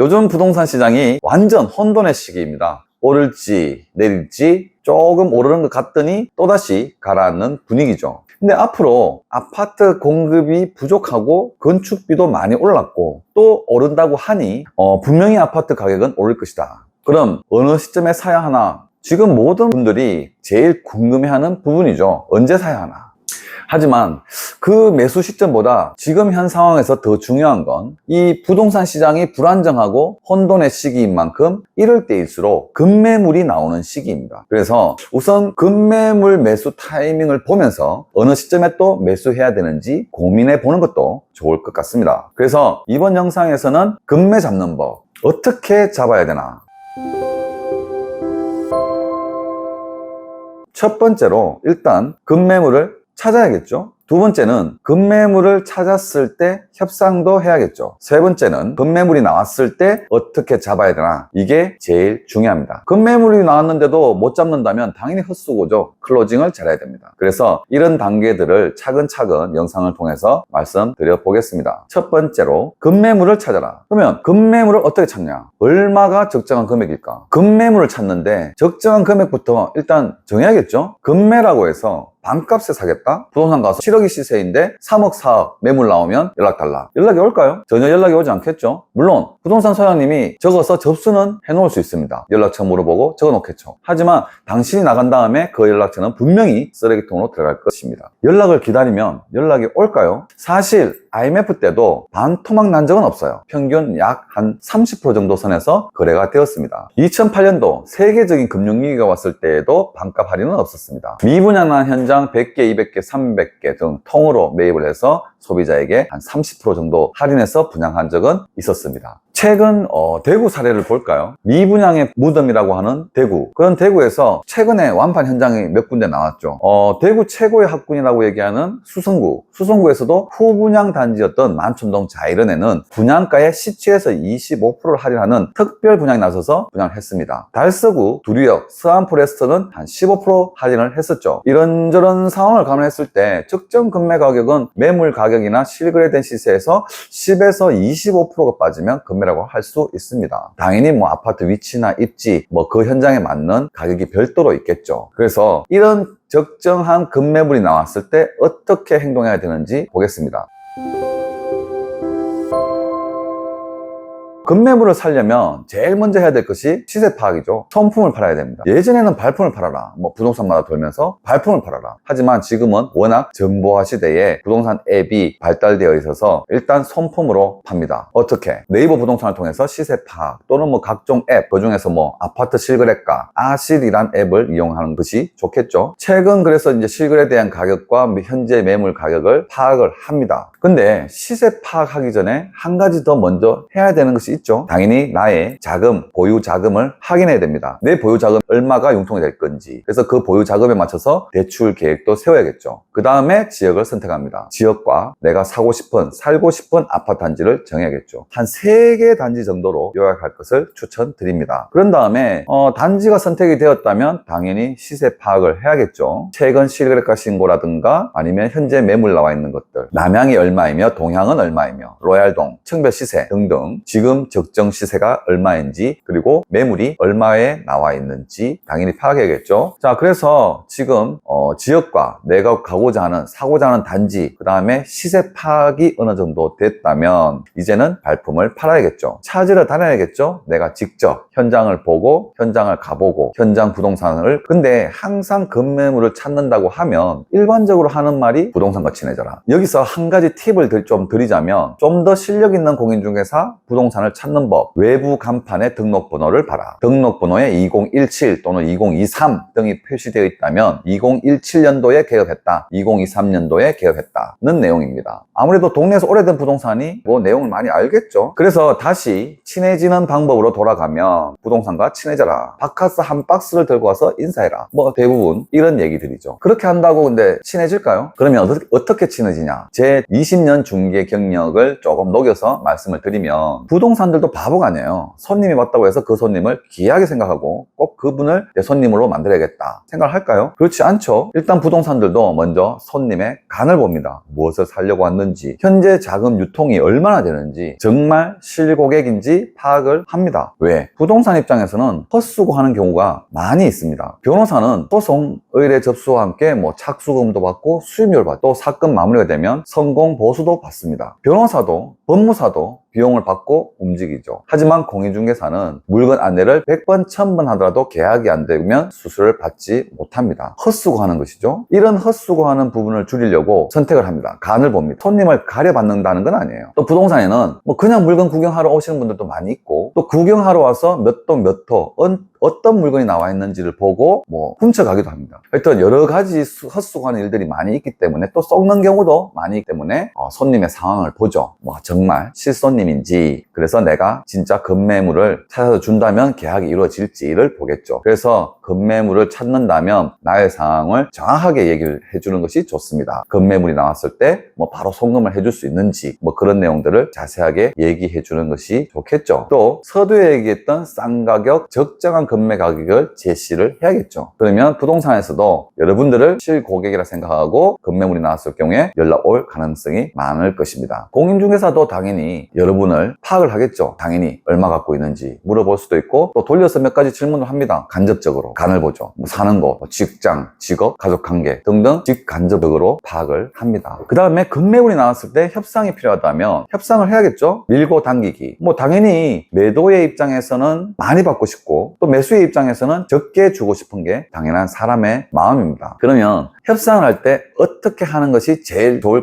요즘 부동산 시장이 완전 혼돈의 시기입니다. 오를지 내릴지 조금 오르는 것 같더니 또다시 가라앉는 분위기죠. 근데 앞으로 아파트 공급이 부족하고 건축비도 많이 올랐고 또 오른다고 하니 어, 분명히 아파트 가격은 오를 것이다. 그럼 어느 시점에 사야 하나? 지금 모든 분들이 제일 궁금해하는 부분이죠. 언제 사야 하나? 하지만 그 매수 시점보다 지금 현 상황에서 더 중요한 건 이 부동산 시장이 불안정하고 혼돈의 시기인 만큼 이럴 때일수록 급매물이 나오는 시기입니다. 그래서 우선 급매물 매수 타이밍을 보면서 어느 시점에 또 매수해야 되는지 고민해 보는 것도 좋을 것 같습니다. 그래서 이번 영상에서는 급매 잡는 법 어떻게 잡아야 되나 첫 번째로 일단 급매물을 찾아야겠죠. 두 번째는 급매물을 찾았을 때 협상도 해야겠죠. 세 번째는 급매물이 나왔을 때 어떻게 잡아야 되나 이게 제일 중요합니다. 급매물이 나왔는데도 못 잡는다면 당연히 헛수고죠. 클로징을 잘해야 됩니다. 그래서 이런 단계들을 차근차근 영상을 통해서 말씀드려 보겠습니다. 첫 번째로 급매물을 찾아라. 그러면 급매물을 어떻게 찾냐? 얼마가 적정한 금액일까? 급매물을 찾는데 적정한 금액부터 일단 정해야겠죠. 급매라고 해서 반값에 사겠다? 부동산 가서 7억 이 시세인데 3억, 4억 매물 나오면 연락 달라. 연락이 올까요? 전혀 연락이 오지 않겠죠? 물론 부동산 소장님이 적어서 접수는 해놓을 수 있습니다. 연락처 물어보고 적어놓겠죠. 하지만 당신이 나간 다음에 그 연락처는 분명히 쓰레기통으로 들어갈 것입니다. 연락을 기다리면 연락이 올까요? 사실 IMF 때도 반토막 난 적은 없어요. 평균 약 한 30% 정도 선에서 거래가 되었습니다. 2008년도 세계적인 금융위기가 왔을 때에도 반값 할인은 없었습니다. 미분양한 현장 100개, 200개, 300개 등 통으로 매입을 해서 소비자에게 한 30% 정도 할인해서 분양한 적은 있었습니다. 최근 어, 대구 사례를 볼까요? 미분양의 무덤이라고 하는 대구. 그런 대구에서 최근에 완판 현장이 몇 군데 나왔죠. 어, 대구 최고의 학군이라고 얘기하는 수성구. 수성구에서도 후분양 단지였던 만촌동 자이른에는 분양가의 17에서 25%를 할인하는 특별 분양이 나서서 분양을 했습니다. 달서구, 두리역, 스암포레스트는 한 15% 할인을 했었죠. 이런저런 상황을 감안했을 때 적정 금매 가격은 매물 가격이나 실거래된 시세에서 10에서 25%가 빠지면 금매 라고 할 수 있습니다. 당연히 뭐 아파트 위치나 입지, 뭐 그 현장에 맞는 가격이 별도로 있겠죠. 그래서 이런 적정한 급매물이 나왔을 때 어떻게 행동해야 되는지 보겠습니다. 급매물을 살려면 제일 먼저 해야 될 것이 시세 파악이죠. 손품을 팔아야 됩니다. 예전에는 발품을 팔아라. 뭐 부동산마다 돌면서 발품을 팔아라. 하지만 지금은 워낙 정보화 시대에 부동산 앱이 발달되어 있어서 일단 손품으로 팝니다. 어떻게? 네이버 부동산을 통해서 시세 파악 또는 뭐 각종 앱, 그 중에서 뭐 아파트 실거래가, 아실이란 앱을 이용하는 것이 좋겠죠. 최근 그래서 이제 실거래에 대한 가격과 현재 매물 가격을 파악을 합니다. 근데 시세 파악하기 전에 한 가지 더 먼저 해야 되는 것이 있죠. 당연히 나의 자금, 보유 자금을 확인해야 됩니다. 내 보유 자금 얼마가 융통이 될 건지. 그래서 그 보유 자금에 맞춰서 대출 계획도 세워야겠죠. 그 다음에 지역을 선택합니다. 지역과 내가 사고 싶은, 살고 싶은 아파트 단지를 정해야겠죠. 한세개 단지 정도로 요약할 것을 추천드립니다. 그런 다음에 어, 단지가 선택이 되었다면 당연히 시세 파악을 해야겠죠. 최근 실거래가 신고라든가 아니면 현재 매물 나와 있는 것들, 남양이 얼마이며 동향은 얼마이며 로얄동, 청별 시세 등등 지금 적정 시세가 얼마인지 그리고 매물이 얼마에 나와 있는지 당연히 파악해야겠죠. 자, 그래서 지금 어, 지역과 내가 가고자 하는 사고자 하는 단지 그 다음에 시세 파악이 어느 정도 됐다면 이제는 발품을 팔아야겠죠. 찾으러 다녀야겠죠. 내가 직접 현장을 보고 현장을 가보고 현장 부동산을 근데 항상 급매물을 찾는다고 하면 일반적으로 하는 말이 부동산과 친해져라. 여기서 한 가지 팁을 들- 좀 드리자면 좀 더 실력 있는 공인중개사 부동산을 찾는 법 외부 간판에 등록번호를 봐라. 등록번호에 2017 또는 2023 등이 표시되어 있다면 2017년도에 개업했다. 2023년도에 개업했다는 내용입니다. 아무래도 동네에서 오래된 부동산이 뭐 내용을 많이 알겠죠. 그래서 다시 친해지는 방법으로 돌아가면 부동산과 친해져라. 바카스 한 박스를 들고 와서 인사해라. 뭐 대부분 이런 얘기들이죠. 그렇게 한다고 근데 친해질까요? 그러면 어떻게, 어떻게 친해지냐? 제 20년 중개 경력을 조금 녹여서 말씀을 드리면 부동산 부동산들도 바보가 아니에요. 손님이 왔다고 해서 그 손님을 귀하게 생각하고 꼭 그분을 내 손님으로 만들어야겠다 생각을 할까요? 그렇지 않죠. 일단 부동산들도 먼저 손님의 간을 봅니다. 무엇을 살려고 왔는지, 현재 자금 유통이 얼마나 되는지, 정말 실고객인지 파악을 합니다. 왜? 부동산 입장에서는 헛수고 하는 경우가 많이 있습니다. 변호사는 소송 의뢰 접수와 함께 뭐 착수금도 받고 수임료를 받고 또 사건 마무리가 되면 성공 보수도 받습니다. 변호사도 법무사도 비용을 받고 움직이죠. 하지만 공인중개사는 물건 안내를 100번, 1000번 하더라도 계약이 안 되면 수수료를 받지 못합니다. 헛수고하는 것이죠. 이런 헛수고하는 부분을 줄이려고 선택을 합니다. 간을 봅니다. 손님을 가려받는다는 건 아니에요. 또 부동산에는 뭐 그냥 물건 구경하러 오시는 분들도 많이 있고 또 구경하러 와서 몇 동 몇 호, 어떤 물건이 나와 있는지를 보고 뭐 훔쳐가기도 합니다. 하여튼 여러 가지 수- 헛수고하는 일들이 많이 있기 때문에 또 썩는 경우도 많이 있기 때문에 어, 손님의 상황을 보죠. 뭐 정말 실손님 인지 그래서 내가 진짜 급매물을 찾아서 준다면 계약이 이루어질지를 보겠죠. 그래서 급매물을 찾는다면 나의 상황을 정확하게 얘기를 해주는 것이 좋습니다. 급매물이 나왔을 때 뭐 바로 송금을 해줄 수 있는지 뭐 그런 내용들을 자세하게 얘기해 주는 것이 좋겠죠. 또 서두에 얘기했던 싼 가격 적정한 급매 가격을 제시를 해야겠죠. 그러면 부동산에서도 여러분들을 실고객이라 생각하고 급매물이 나왔을 경우에 연락 올 가능성이 많을 것입니다. 공인중개사도 당연히 여러 분을 파악을 하겠죠. 당연히 얼마 갖고 있는지 물어볼 수도 있고 또 돌려서 몇 가지 질문을 합니다. 간접적으로 간을 보죠. 뭐 사는 곳, 뭐 직장, 직업, 가족 관계 등등 직간접적으로 파악을 합니다. 그 다음에 급매물이 나왔을 때 협상이 필요하다면 협상을 해야겠죠. 밀고 당기기. 뭐 당연히 매도의 입장에서는 많이 받고 싶고 또 매수의 입장에서는 적게 주고 싶은 게 당연한 사람의 마음입니다. 그러면 협상을 할 때 어떻게 하는 것이 제일 좋을까?